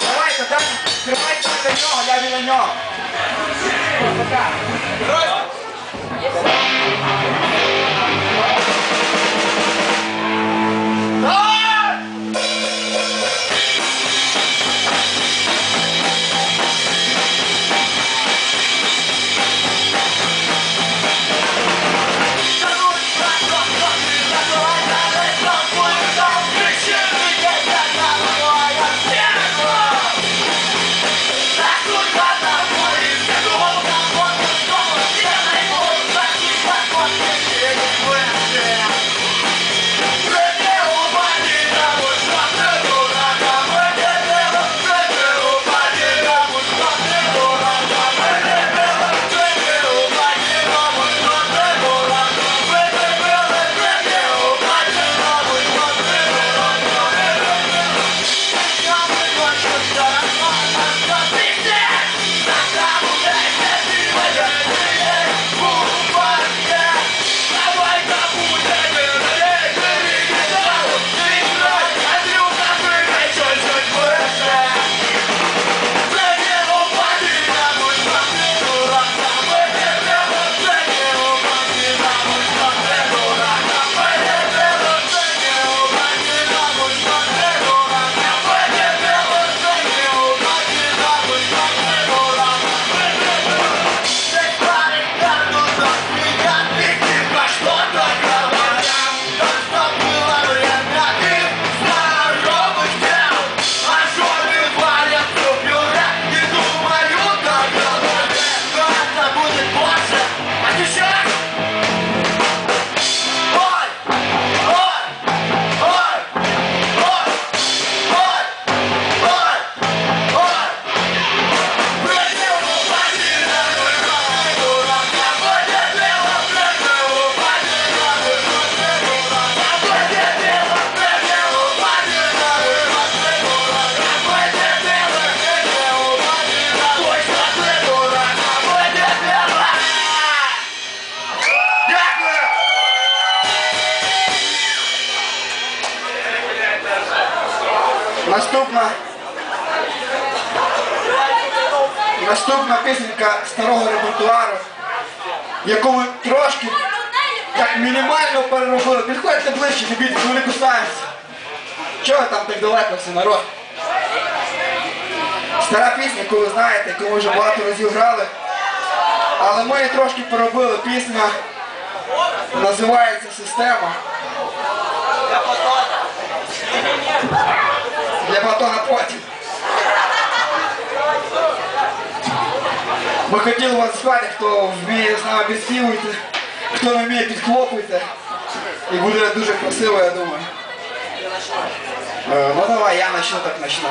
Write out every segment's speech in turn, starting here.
Давай, Татань, открывай только нем, я беру нем. Вот так. Наступна пісенька старого репертуару, яку ми трошки так мінімально переробили. Підходьте ближче, бійтесь, ми не кусаємося. Чого там так далеко все народ? Стара пісня, яку ви знаєте, яку ми вже багато разів грали. Але ми трошки поробили. Пісня називається Система. Для батона потім. Ми хотіли вас звати, хто вміє з нами підспівуйте, хто не вміє підхлопуйте. І буде дуже красиво, я думаю. Е, Ну давай, я начну так начну.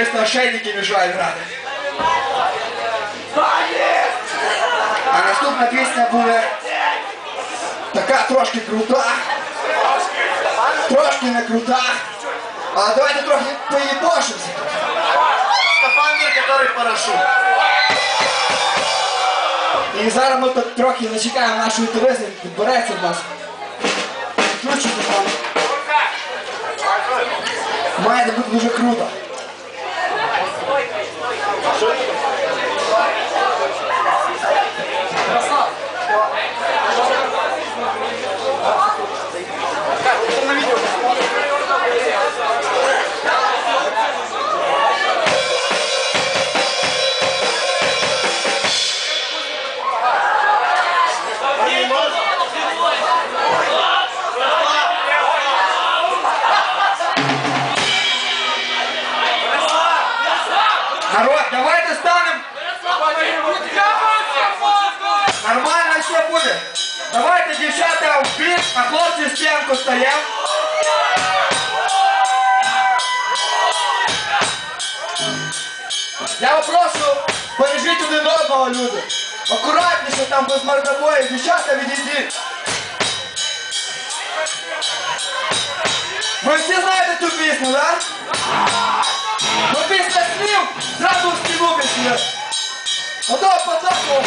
Наші 300 ошейники мішають. А Наступна пісня буде така трошки крута. Трошки не крута. А давайте трохи поїбошимося. Скафандр, который парашют. І зараз ми тут трохи зачекаємо нашої туристи, підбереться в нас. Включиться там. Має бути дуже круто. Народ, в. Я вас прошу, бережіть один одного, люди. Акуратніше там без мордобою, дівчата відійдіть. Ви всі знаєте цю пісню, так? Ну після слів зразу в стіну пішли. Ото потоку.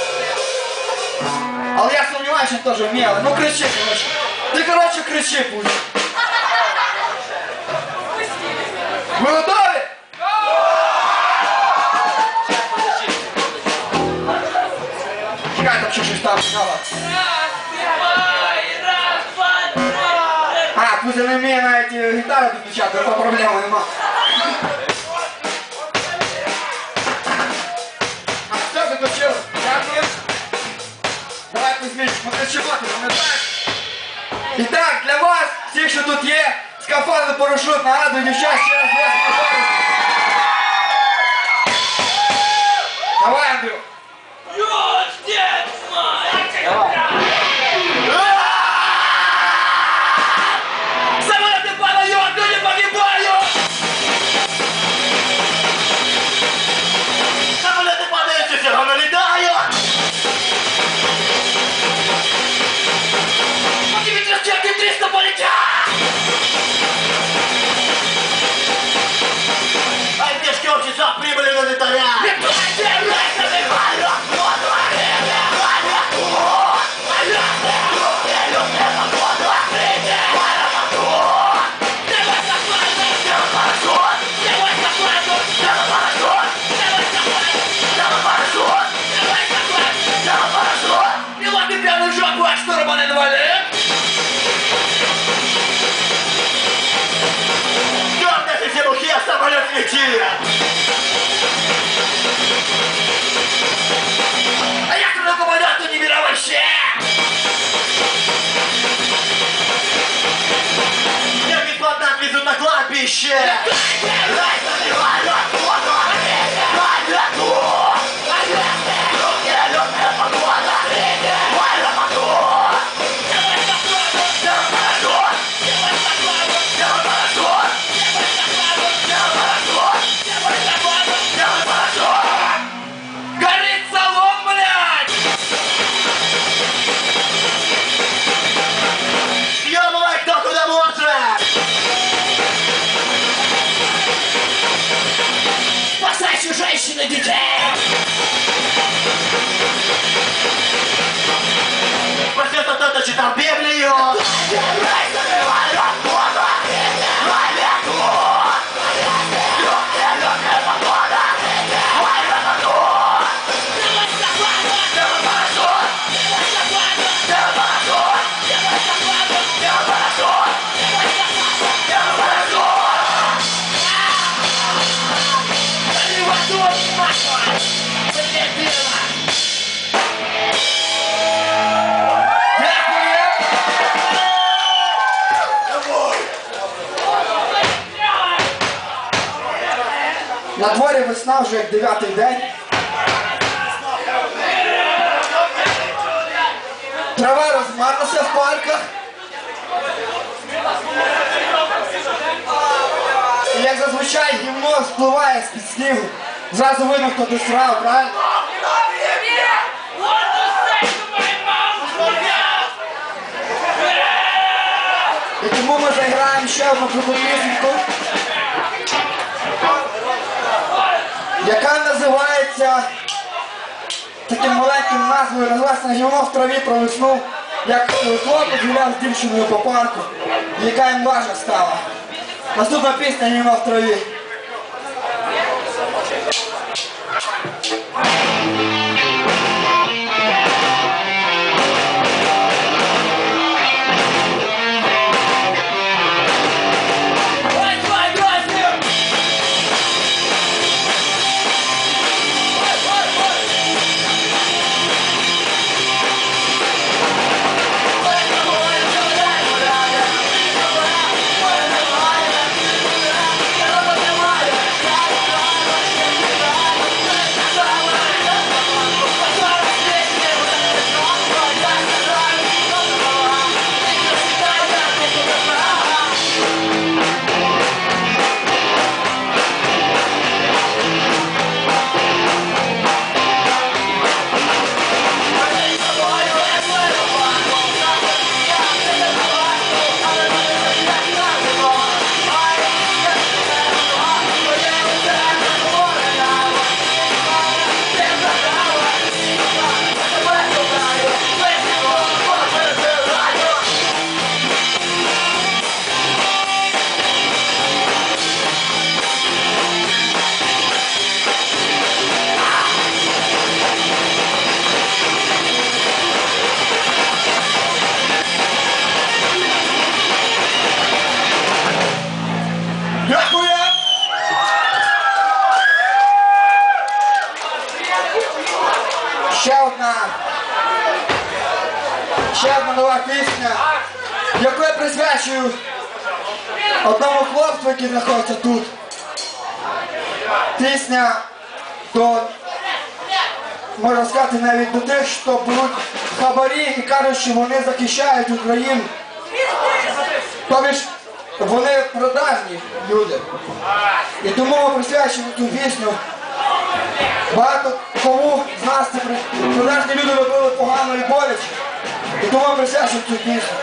Але я сумніваюся, що теж вміє, ну кричи, коротше. Ти, коротше, кричи пусть. Ви готові? Чекай, там ще щось там знала. А, пусть не вміє навіть е, гітару підключати, то проблеми нема. І так, для вас, всіх, що тут є, скафандр парашут, нагадую, дівчат, ще раз. Давай, Андрю. Там Библию. Весна вже як дев'ятий день. Трава розмарлася в парках. І як зазвичай гімно спливає з-під снігу. Зразу видно, хто досрав, правильно? І тому ми заграємо ще одну круту яка називається таким маленьким назвою, називається гівно в траві про як е, хлопець гуляв з дівчиною по парку, яка їм важа стала. Наступна пісня гівно в траві. Присвячую одному хлопцю, який знаходиться тут. Пісня до, можна сказати, навіть до тих, що беруть хабарі і кажуть, що вони захищають Україну. Тобі вони продажні люди. І тому ми присвячуємо цю пісню. Багато кому з нас це продажні люди робили погано і боляче. І тому ми присвячуємо цю пісню.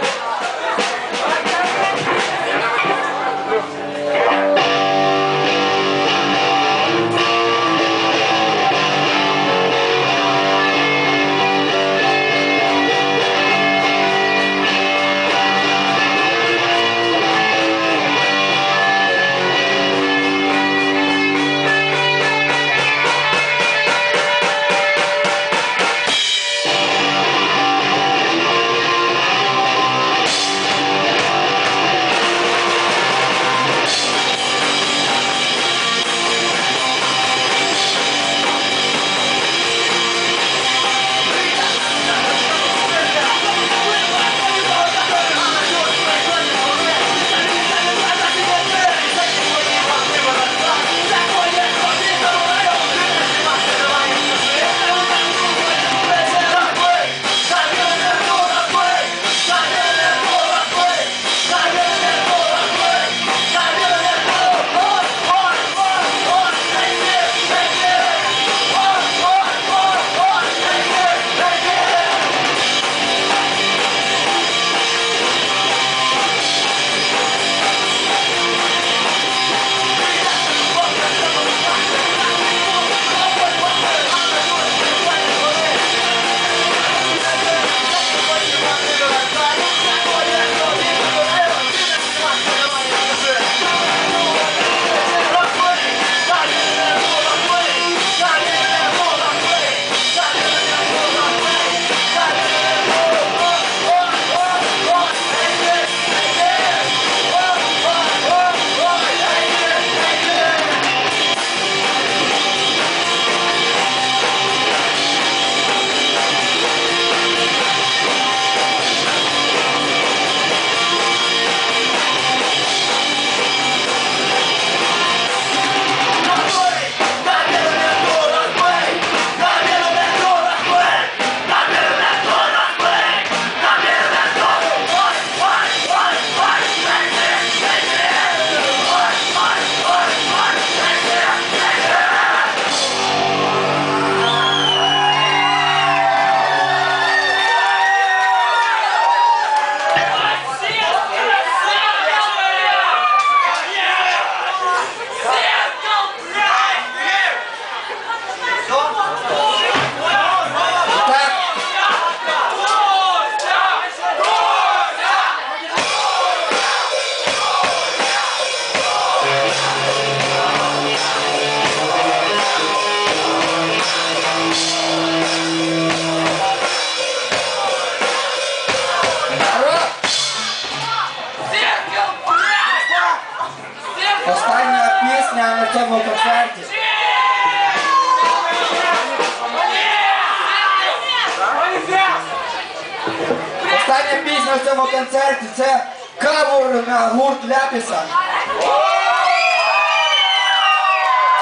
На гурт Ляпіса.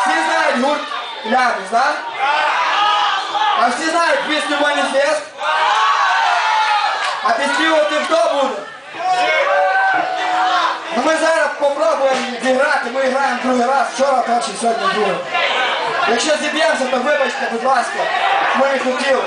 Всі знають гурт Ляпіс, так? А всі знають пісню Маніфест? А підспівувати хто буде? Ну ми зараз попробуємо зіграти, ми граємо другий раз, вчора перший, сьогодні другий. Якщо зіб'ємося, то вибачте, будь ласка, ми не хотіли.